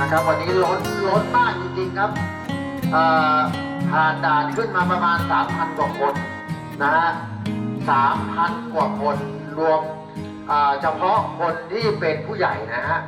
นะครับวันนี้ล้นล้นมากจริงๆครับผ่านด่านขึ้นมาประมาณ 3,000 กว่าคนนะฮะ3,000 กว่าคนรวมเฉพาะคนที่เป็นผู้ใหญ่นะฮะ